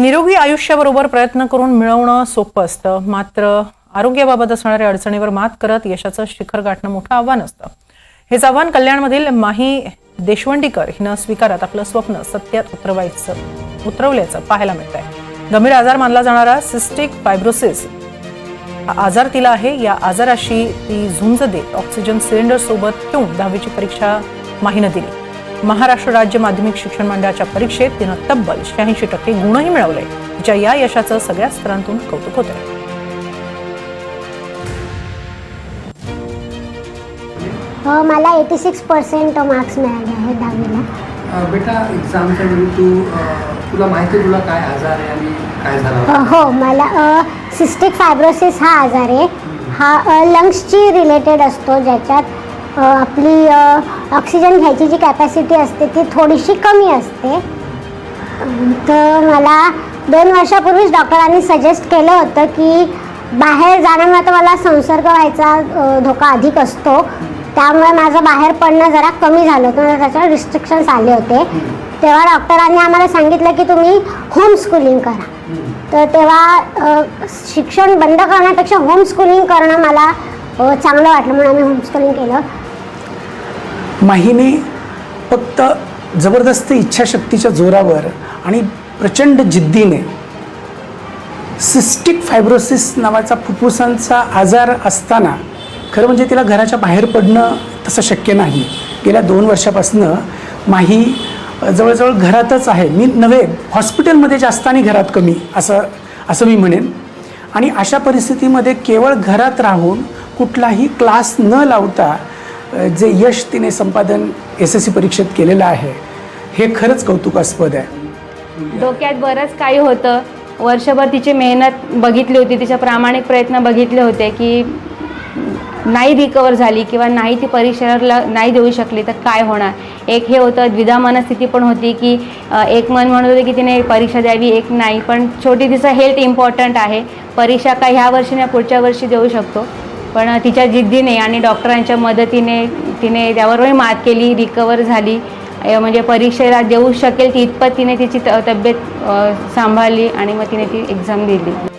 निरोगी आयुष्याबरोबर प्रयत्न करून मिळवणं सोपं असतं. मात्र आरोग्याबाबत असणाऱ्या अडचणीवर मात करत यशाचं शिखर गाठणं मोठं आव्हान असतं. हेच आव्हान कल्याणमधील माही देशवंडीकर हिनं स्वीकारत आपलं स्वप्न सत्यात उतरवायचं उतरवल्याचं पाहायला मिळत आहे गंभीर आजार मानला जाणारा सिस्टिक फायब्रोसिस आजार तिला आहे. या आजाराशी ती झुंज देत ऑक्सिजन सिलेंडर सोबत ठेवून दहावीची परीक्षा माहीनं दिली. महाराष्ट्र राज्य माध्यमिक शिक्षण मंडळाच्या परीक्षेत तिनं तब्बल शहाऐंशी टक्के गुणही मिळवले तिच्या या यशाचं सगळ्या स्तरांतून कौतुक होत आहे अ, मला एटी सिक्स पर्सेंट मार्क्स मिळाले आहेत दहावीला. बेटा एक्झामच्या वेळी तू तुला माहिती आहे तुला काय आजार आहे आणि काय झाला? हो मला सिस्टिक फायब्रोसिस हा आजार आहे. हा लंग्सची रिलेटेड असतो ज्याच्यात आपली ऑक्सिजन घ्यायची जी कॅपॅसिटी असते ती थोडीशी कमी असते. तर मला दोन वर्षापूर्वीच डॉक्टरांनी सजेस्ट केलं होतं की बाहेर जाण्यामुळे तर मला संसर्ग व्हायचा धोका अधिक असतो. त्यामुळे माझं बाहेर पडणं जरा कमी झालं होतं त्याच्यावर रिस्ट्रिक्शन्स आले होते. तेव्हा डॉक्टरांनी आम्हाला सांगितलं की तुम्ही होम स्कूलिंग करा. तर तेव्हा शिक्षण बंद करण्यापेक्षा होम स्कूलिंग करणं मला चांगलं वाटलं म्हणून आम्ही होम स्कूलिंग केलं. माहीने फक्त जबरदस्त इच्छाशक्तीच्या जोरावर आणि प्रचंड जिद्दीने सिस्टिक फायब्रोसिस नावाचा फुफ्फुसांचा आजार असताना खरं म्हणजे तिला घराच्या बाहेर पडणं तसं शक्य नाही. गेल्या दोन वर्षापासनं माही जवळजवळ घरातच आहे. मी नव्हे हॉस्पिटलमध्ये जास्त आणि घरात कमी असं असं मी म्हणेन. आणि अशा परिस्थितीमध्ये केवळ घरात राहून कुठलाही क्लास न लावता जे यश तिने संपादन एस एस सी परीक्षेत केलेलं आहे हे खरंच कौतुकास्पद आहे. डोक्यात बरंच काही होतं. वर्षभर तिची मेहनत बघितली होती तिचे प्रामाणिक प्रयत्न बघितले होते की नाही रिकवर झाली किंवा नाही ती परीक्षेला नाही देऊ शकली तर काय होणार? एक हे होतं द्विधा मनस्थिती पण होती की एक मन म्हणत होते की तिने परीक्षा द्यावी एक नाही. पण छोटी तिचं हेल्थ इम्पॉर्टंट आहे. परीक्षा काय ह्या वर्षी नाही पुढच्या वर्षी देऊ शकतो. पण तिच्या जिद्दीने आणि डॉक्टरांच्या मदतीने तिने त्यावरही मात केली रिकवर झाली. म्हणजे परीक्षेला देऊ शकेल ती इतपत तिने तिची त तब्येत सांभाळली आणि मग तिने ती एक्झाम दिली.